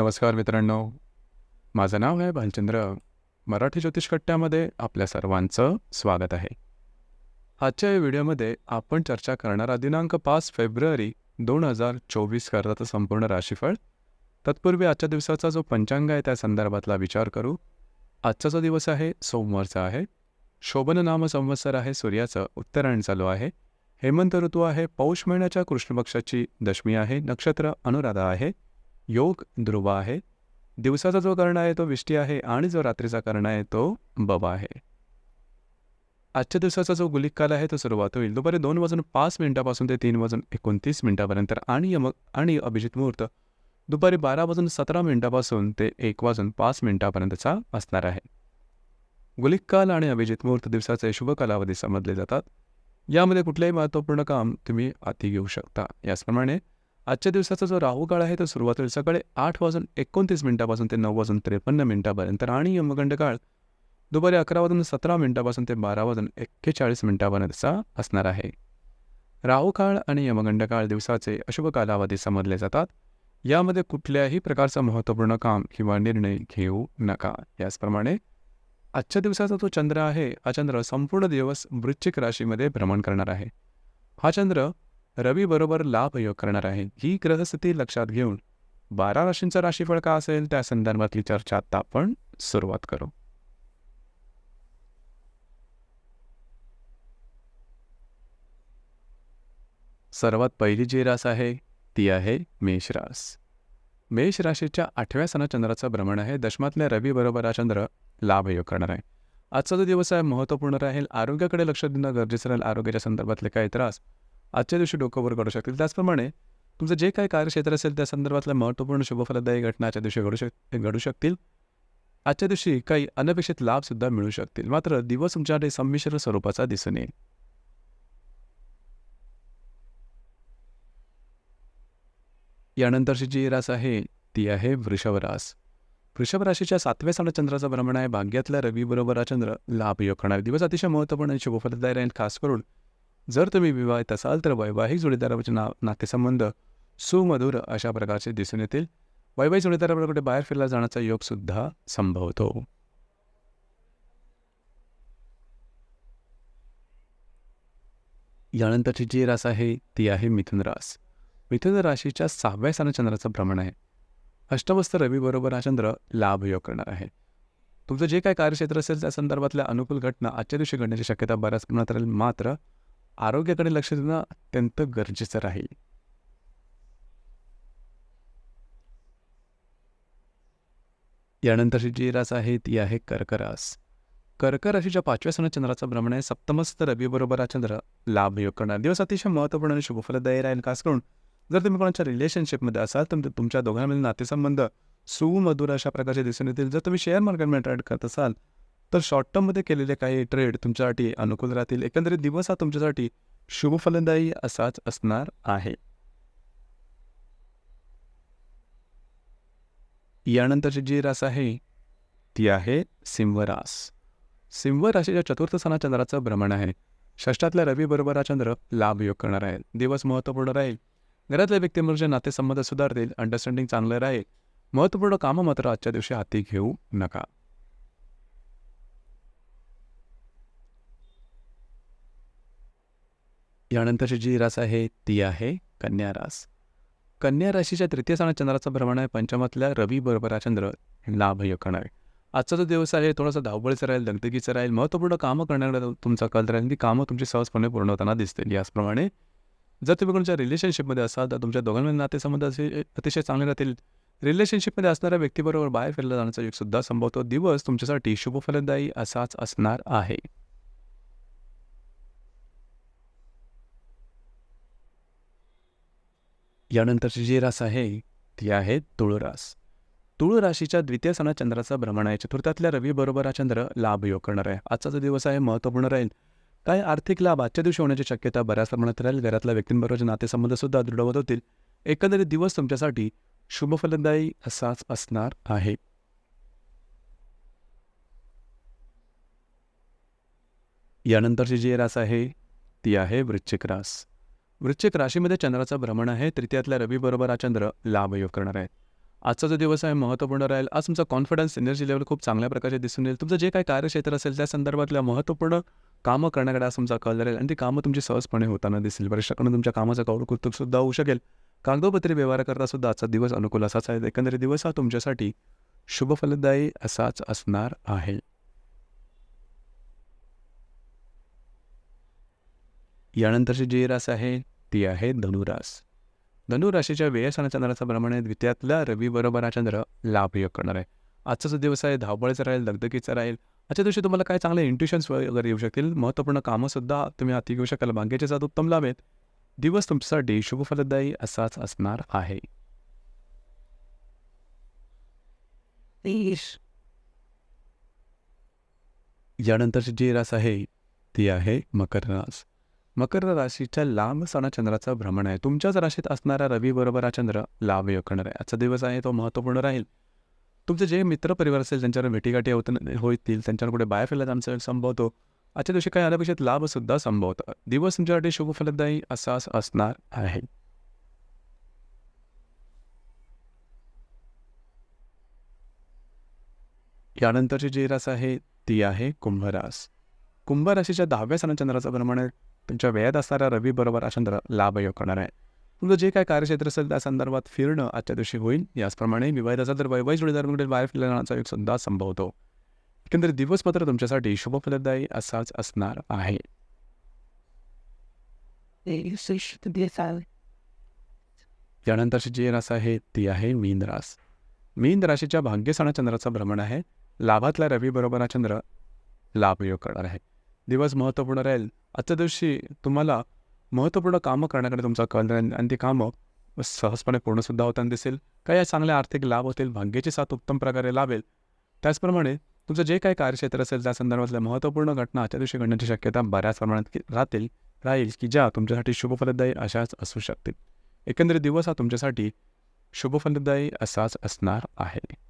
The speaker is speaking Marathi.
नमस्कार मित्रांनो. माझं नाव आहे भालचंद्र. मराठी ज्योतिष कट्ट्यामध्ये आपल्या सर्वांचं स्वागत आहे. आजच्या या व्हिडिओमध्ये आपण चर्चा करणारा दिनांक पाच फेब्रुवारी दोन हजार चोवीस करताचं संपूर्ण राशीफळ. तत्पूर्वी आजच्या दिवसाचा जो पंचांग आहे त्या संदर्भातला विचार करू. आजचा जो दिवस आहे सोमवारचा आहे. शोभन नाम संवत्सर आहे सूर्याचं उत्तरायण चालू आहे. हेमंत ऋतू आहे पौष महिन्याच्या कृष्णपक्षाची दशमी आहे नक्षत्र अनुराधा आहे. योग ध्रुव आहे. दिवसाचा जो कर्ण आहे तो विष्टी आहे आणि जो रात्रीचा कर्ण आहे तो बबा आहे. आजच्या दिवसाचा जो गुलिक काल आहे तो सुरुवात होईल. दुपारी दोन वाजून पाच मिनिटापासून ते तीन वाजून एकोणतीस मिनिटापर्यंत आणि यमक आणि अभिजित मुहूर्त दुपारी बारा वाजून सतरा मिनिटापासून ते एक वाजून पाच मिनिटापर्यंतचा असणार आहे. गुलिक काल आणि अभिजित मुहूर्त दिवसाचे शुभ कालावधी समजले जातात. यामध्ये कुठलेही महत्त्वपूर्ण काम तुम्ही हाती घेऊ शकता. याचप्रमाणे आजच्या दिवसाचा जो राहू काळ आहे तो सुरुवातीला सकाळी आठ वाजून एकोणतीस मिनिटापासून ते नऊ वाजून त्रेपन्न मिनिटापर्यंत. आणि यमगंड काळ दुपारी अकरा वाजून सतरा मिनिटापासून ते बारा वाजून एक्केचाळीस मिनिटापर्यंतचा असणार आहे. राहू काळ आणि यमगंड काळ दिवसाचे अशुभ कालावधी समजले जातात. यामध्ये कुठल्याही प्रकारचं महत्त्वपूर्ण काम किंवा निर्णय घेऊ नका. याचप्रमाणे आजच्या दिवसाचा जो चंद्र आहे हा चंद्र संपूर्ण दिवस वृश्चिक राशीमध्ये भ्रमण करणार आहे. हा चंद्र रवीबरोबर लाभ योग करणार आहे ही ग्रहस्थिती लक्षात घेऊन बारा राशींचं राशीफळ का असेल त्या संदर्भातली चर्चा आता आपण सुरुवात करू. सर्वात पहिली जी रास आहे ती आहे मेष रास. मेष राशीच्या आठव्या सणा चंद्राचं भ्रमण आहे दशमातल्या रवीबरोबर हा चंद्र लाभ योग करणार आहे. आजचा जो दिवस आहे महत्त्वपूर्ण राहील आरोग्याकडे लक्ष देणं गरजेचं राहील आरोग्याच्या संदर्भातले काही त्रास आजच्या दिवशी डोकंवर घडू शकतील. त्याचप्रमाणे तुमचं जे काही कार्यक्षेत्र असेल त्या संदर्भातल्या महत्त्वपूर्ण शुभफलदायी घटना आजच्या दिवशी घडू शक घडू शकतील. आजच्या दिवशी काही अनपेक्षित लाभसुद्धा मिळू शकतील. मात्र दिवस तुमच्याकडे संमिश्र स्वरूपाचा दिसून येईल. यानंतरची जी रास आहे ती आहे वृषभ रास. वृषभ राशीच्या सातव्या सण चंद्राचा भ्रमण आहे. भाग्यातल्या रवीबरोबर हा चंद्र लाभयोग करणार दिवस अतिशय महत्त्वपूर्ण आणि शुभफलदायी राहील. खास करून जर तुम्ही विवाहित असाल तर वैवाहिक जोडीदाराचे ना नातेसंबंध सुमधुर अशा प्रकारचे दिसून येतील. वैवाहिक जोडीदाराबरोबर कुठे बाहेर फिरला जाण्याचा योग सुद्धा संभवतो. यानंतरची जी रास आहे ती आहे मिथुन रास. मिथुन राशीच्या सहाव्या स्थान चंद्राचं भ्रमण आहे. अष्टमस्त रवीबरोबर हा चंद्र लाभ योग करणार आहे. तुमचं जे काही कार्यक्षेत्र असेल त्या संदर्भातल्या अनुकूल घटना आजच्या दिवशी घडण्याची शक्यता बऱ्याच प्रमाणात राहील. मात्र आरोग्याकडे लक्ष देणं अत्यंत गरजेचं राहील. यानंतरची जी रास आहे ती आहे कर्करास. कर्क राशीच्या पाचव्या सण चंद्राचा भ्रमण आहे. सप्तमस्त रवीबरोबर हा चंद्र लाभ योग करणार. दिवस अतिशय महत्त्वपूर्ण आणि शुभफलदायी राहील खास करून जर तुम्ही कोणाच्या रिलेशनशिपमध्ये असाल तर तुमच्या दोघांमधील नातेसंबंध सुमधुर अशा प्रकारचे दिसून येतील. जर तुम्ही शेअर मार्केटमध्ये ट्रेड करत असाल तर शॉर्ट टर्ममध्ये केलेले काही ट्रेड तुमच्यासाठी अनुकूल राहतील. एकंदरीत दिवस हा तुमच्यासाठी शुभफलदायी असाच असणार आहे. यानंतरची जी रास आहे ती आहे सिंहरास सिंह राशीच्या चतुर्थ सणा चंद्राचं भ्रमण आहे. षष्टातल्या रवीबरोबर हा चंद्र लाभ योग करणार आहे. दिवस महत्त्वपूर्ण राहील. घरातल्या व्यक्तींबरोबर नातेसंबंध सुधारतील. अंडरस्टँडिंग चांगलं राहील. महत्त्वपूर्ण कामं मात्र आजच्या दिवशी हाती घेऊ नका. यानंतरची जी रास आहे ती आहे कन्या रास. कन्या राशीच्या तृतीय स्थानात चंद्राचं भ्रमण आहे. पंचमातल्या रवी बरोबर चंद्र लाभ योग आहे आजचा जो दिवस आहे थोडासा धावपळीचा राहील दगदगीचं राहील महत्त्वपूर्ण कामं करण्याकडे तुमचा कल राहील. ती कामं तुमची सहजपणे पूर्ण होताना दिसतील. याचप्रमाणे जर तुम्ही कोणत्या रिलेशनशिपमध्ये असाल तर तुमच्या दोघांमध्ये नातेसंबंध असे अतिशय चांगले राहतील. रिलेशनशिपमध्ये असणाऱ्या व्यक्तीबरोबर बाहेर फिरला जाण्याचा एकसुद्धा संभवतो दिवस तुमच्यासाठी शुभफलदायी असाच असणार आहे. यानंतरची जी रास आहे ती आहे तुळरास. तुळ राशीच्या द्वितीय सणा चंद्राचा भ्रमण आहे. चतुर्थातल्या रवीबरोबर हा चंद्र लाभ योग करणार आहे. आजचा जो दिवस आहे महत्त्वपूर्ण राहील. काय आर्थिक लाभ आजच्या दिवशी होण्याची शक्यता बऱ्याच प्रमाणात राहील. घरातल्या व्यक्तींबरोबरचे नातेसंबंध सुद्धा होत होतील. एकंदरीत दिवस तुमच्यासाठी शुभफलदायी असाच असणार आहे. यानंतरची जी रास आहे ती आहे वृश्चिक रास. वृश्चिक राशीमध्ये चंद्राचं भ्रमण आहे तृतीयातल्या रवीबरोबर हा चंद्र लाभ योग करणार आहे. आजचा जो दिवस आहे महत्त्वपूर्ण राहील. आज तुमचा कॉन्फिडन्स एनर्जी लेवल खूप चांगल्या प्रकारे दिसून येईल. तुमचं जे काही कार्यक्षेत्र असेल त्या संदर्भातल्या महत्त्वपूर्ण कामं करण्याकडे आज तुमचा कल राहील. आणि ती कामं तुमची सहजपणे होताना दिसेल बऱ्याचशाकडून तुमच्या कामाचं कौतुक सुद्धा होऊ शकेल. कागदोपत्री व्यवहाराकरता सुद्धा आजचा दिवस अनुकूल असाच आहे. एकंदरीत दिवस हा तुमच्यासाठी शुभफलदायी असाच असणार आहे. यानंतरची जी रास आहे ती आहे धनुरास. धनुराशीच्या वेळेस आणि चंद्राचा प्रमाणे द्वितीयातल्या रवी बरोबर हा चंद्र लाभयोग करणार आहे. आजचा जो दिवस आहे धावपळीचा राहील दगदगीचा राहील आजच्या दिवशी तुम्हाला काय चांगले इंट्युशन्स वगैरे येऊ शकतील? महत्त्वपूर्ण कामंसुद्धा तुम्ही हाती घेऊ शकाल. भाग्याचे साथ उत्तम लाभ आहेत. दिवस तुमच्यासाठी शुभफलदायी असाच असणार आहे. यानंतरची जी रास आहे ती आहे मकर रास मकर राशीच्या लांब सणाचंद्राचं भ्रमण आहे. तुमच्याच राशीत असणारा रवी बरोबर हा चंद्र लाभ योग करणार आहे. आजचा दिवस आहे तो महत्त्वपूर्ण राहील. तुमचे जे मित्र परिवार असेल त्यांच्यावर भेटीगाठी होत होतील त्यांच्यावर कुठे बाहेर फिरला आमचा संभवतो. आजच्या दिवशी काही अनपेक्षित लाभसुद्धा संभवतात दिवस तुमच्यासाठी शुभफलदायी असाच असणार आहे. यानंतरची जी रास आहे ती आहे कुंभरास. कुंभ राशीच्या दहाव्या सणाचंद्राचा आहे. तुमच्या वेळात असणाऱ्या रवी बरोबर चंद्र लाभयोग करणार आहे तुमचं जे काय कार्यक्षेत्र असेल त्या संदर्भात फिरणं आजच्या दिवशी होईल. याचप्रमाणे विवाहित असेल तर वैवाहिक जोडीदारांकडे बाहेर फिरण्याचा एक सुद्धा संभवतो एकंदरीत दिवस मात्र तुमच्यासाठी शुभफलदायी असाच असणार आहे. यानंतरची जी रास आहे ती आहे मीन रास. मीन राशीच्या भाग्यसणा चंद्राचं भ्रमण आहे. लाभातल्या रवी बरोबर हा चंद्र लाभयोग करणार आहे. दिवस महत्त्वपूर्ण राहील. आजच्या दिवशी तुम्हाला महत्त्वपूर्ण कामं करण्याकडे तुमचा कल राहील आणि ती कामं सहजपणे पूर्णसुद्धा होताना दिसेल. काही चांगले आर्थिक लाभ होतील भाग्याची साथ उत्तम प्रकारे लाभेल. त्याचप्रमाणे तुमचं जे काही कार्यक्षेत्र असेल त्या संदर्भातल्या महत्त्वपूर्ण घटना आजच्या दिवशी घडण्याची शक्यता बऱ्याच प्रमाणात राहतील राहील की ज्या तुमच्यासाठी शुभफलदायी अशाच असू शकतील. एकंदरीत दिवस हा तुमच्यासाठी शुभफलदायी असाच असणार आहे.